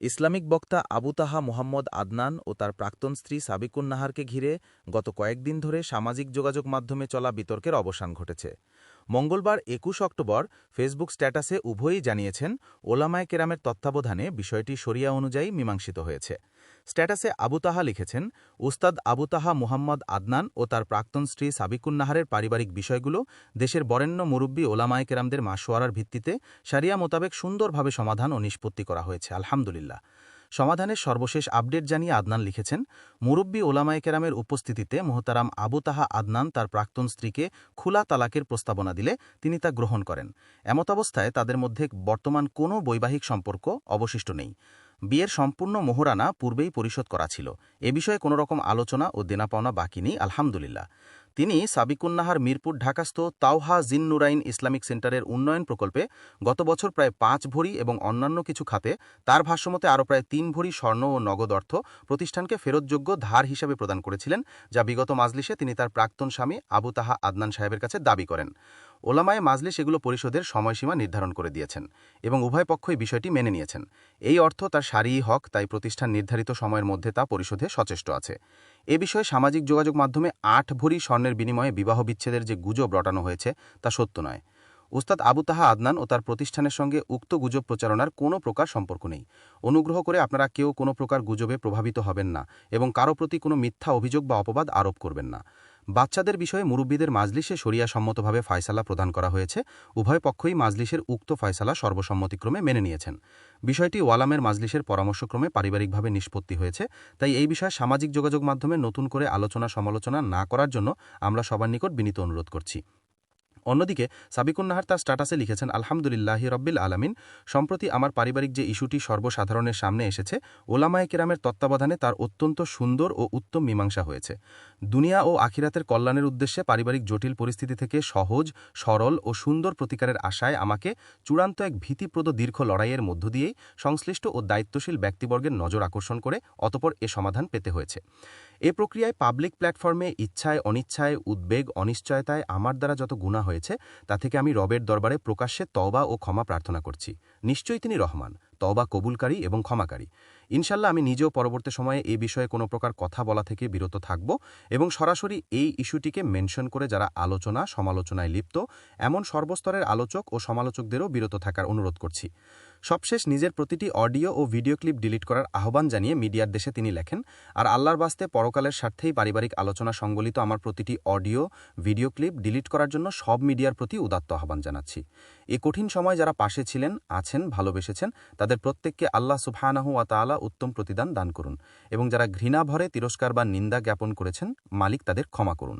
Islamic বক্তা আবু তাহা মোহাম্মদ আদনান ও তার প্রাক্তন স্ত্রী সাবিকুন নাহারকে ঘিরে গত কয়েকদিন ধরে সামাজিক যোগাযোগ মাধ্যমে চলা বিতর্কের অবসান ঘটেছে। মঙ্গলবার একুশ অক্টোবর ফেসবুক স্ট্যাটাসে উভয়ই জানিয়েছেন, ওলামায় কেরামের তত্ত্বাবধানে বিষয়টি সরিয়া অনুযায়ী মীমাংসিত হয়েছে। স্ট্যাটাসে আবু তাহা লিখেছেন, উস্তাদ আবু তাহা মুহাম্মদ আদনান ও তার প্রাক্তন স্ত্রী সাবিকুন্নাহারের পারিবারিক বিষয়গুলো দেশের বরেণ্য মুরব্বী ওলামায় কেরামদের মাসোয়ারার ভিত্তিতে সারিয়া মোতাবেক সুন্দরভাবে সমাধান ও নিষ্পত্তি করা হয়েছে। আলহামদুলিল্লাহ। সমাধানের সর্বশেষ আপডেট জানিয়ে আদনান লিখেছেন, মুরব্বী ওলামায় কেরামের উপস্থিতিতে মোহতারাম আবু তাহা আদনান তার প্রাক্তন স্ত্রীকে খোলা তালাকের প্রস্তাবনা দিলে তিনি তা গ্রহণ করেন। এমতাবস্থায় তাদের মধ্যে বর্তমান কোনো বৈবাহিক সম্পর্ক অবশিষ্ট নেই। বিয়ের সম্পূর্ণ মোহরানা পূর্বেই পরিশোধ করা ছিল। এ বিষয়ে কোনো রকম আলোচনা ও দেনা পাওনা বাকি নেই, আলহামদুলিল্লাহ। তিনি সাবিকুন্নাহার মিরপুর ঢাকাস্থ তাওহা জিন নুরাইন ইসলামিক সেন্টারের উন্নয়ন প্রকল্পে গত বছর প্রায় পাঁচ ভরি এবং অন্যান্য কিছু খাতে তার ভাষ্যমতে আরও প্রায় তিন ভরি স্বর্ণ ও নগদ অর্থ প্রতিষ্ঠানকে ফেরতযোগ্য ধার হিসাবে প্রদান করেছিলেন, যা বিগত মাজলিসে তিনি তার প্রাক্তন স্বামী আবু তাহা আদনান সাহেবের কাছে দাবি করেন। ওলামায় মাজলিস এগুলো পরিশোধের সময়সীমা নির্ধারণ করে দিয়েছেন এবং উভয় পক্ষই বিষয়টি মেনে নিয়েছেন। এই অর্থ তার সারিই হক, তাই প্রতিষ্ঠান নির্ধারিত সময়ের মধ্যে তা পরিশোধে সচেষ্ট আছে। এ বিষয়ে সামাজিক যোগাযোগ মাধ্যমে আট ভরি স্বর্ণের বিনিময়ে বিবাহ বিচ্ছেদের যে গুজব রটানো হয়েছে, তা সত্য নয়। উস্তাদ আবু তাহা আদনান ও তার প্রতিষ্ঠানের সঙ্গে উক্ত গুজব প্রচারণার কোনো প্রকার সম্পর্ক নেই। অনুগ্রহ করে আপনারা কেউ কোনো প্রকার গুজবে প্রভাবিত হবেন না এবং কারও প্রতি কোনো মিথ্যা অভিযোগ বা অপবাদ আরোপ করবেন না। বাচ্চাদের বিষয়ে মুরব্বীদের মাজলিসে সম্মতভাবে ফয়সালা প্রদান করা হয়েছে। উভয় পক্ষই মাজলিসের উক্ত ফয়সালা সর্বসম্মতিক্রমে মেনে নিয়েছেন। বিষয়টি ওয়ালামের মাজলিসের পরামর্শক্রমে পারিবারিকভাবে নিষ্পত্তি হয়েছে। তাই এই বিষয়ে সামাজিক যোগাযোগ মাধ্যমে নতুন করে আলোচনা সমালোচনা না করার জন্য আমরা সবার নিকট বিনীত অনুরোধ করছি। অন্যদিকে সাবিকুন নাহার তার স্ট্যাটাসে লিখেছেন, আলহামদুলিল্লাহ রব্বিল আলামিন। সম্প্রতি আমার পারিবারিক যে ইস্যুটি সর্বসাধারণের সামনে এসেছে, ওলামায়ে কেরামের তত্ত্বাবধানে তার অত্যন্ত সুন্দর ও উত্তম মীমাংসা হয়েছে। দুনিয়া ও আখিরাতের কল্যাণের উদ্দেশ্যে পারিবারিক জটিল পরিস্থিতি থেকে সহজ, সরল ও সুন্দর প্রতিকারের আশায় আমাকে চূড়ান্ত এক ভীতিপ্রদ দীর্ঘ লড়াইয়ের মধ্য দিয়েই সংশ্লিষ্ট ও দায়িত্বশীল ব্যক্তিবর্গের নজর আকর্ষণ করে অতপর এ সমাধান পেতে হয়েছে। এ প্রক্রিয়ায় পাবলিক প্ল্যাটফর্মে ইচ্ছায়, অনিচ্ছায়, উদ্বেগ, অনিশ্চয়তায় আমার দ্বারা যত গুণা হয়েছে, তা থেকে আমি রবের দরবারে প্রকাশ্যে তওবা ও ক্ষমা প্রার্থনা করছি। নিশ্চয়ই তিনি রহমান। তওবা কবুলকারী এবং ক্ষমাকারী। ইনশাল্লাহ আমি নিজেও পরবর্তী সময়ে এ বিষয়ে কোনো প্রকার কথা বলা থেকে বিরত থাকব এবং সরাসরি এই ইস্যুটিকে মেনশন করে যারা আলোচনা সমালোচনায় লিপ্ত, এমন সর্বস্তরের আলোচক ও সমালোচকদেরও বিরত থাকার অনুরোধ করছি। সবশেষ নিজের প্রতিটি অডিও ও ভিডিও ক্লিপ ডিলিট করার আহ্বান জানিয়ে মিডিয়ার দেশে তিনি লেখেন, আর আল্লাহর বাস্তে পরকালের স্বার্থেই পারিবারিক আলোচনা সংবলিত আমার প্রতিটি অডিও, ভিডিও ক্লিপ ডিলিট করার জন্য সব মিডিয়ার প্রতি উদাত্ত আহ্বান জানাচ্ছি। এ কঠিন সময় যারা পাশে ছিলেন, আছেন, ভালোবেসেছেন, তাদের প্রত্যেককে আল্লাহ সুবহানাহু ওয়া তাআলা উত্তম প্রতিদান দান করুন এবং যারা ঘৃণা ভরে, তিরস্কার বা নিন্দা জ্ঞাপন করেছেন, মালিক তাদের ক্ষমা করুন।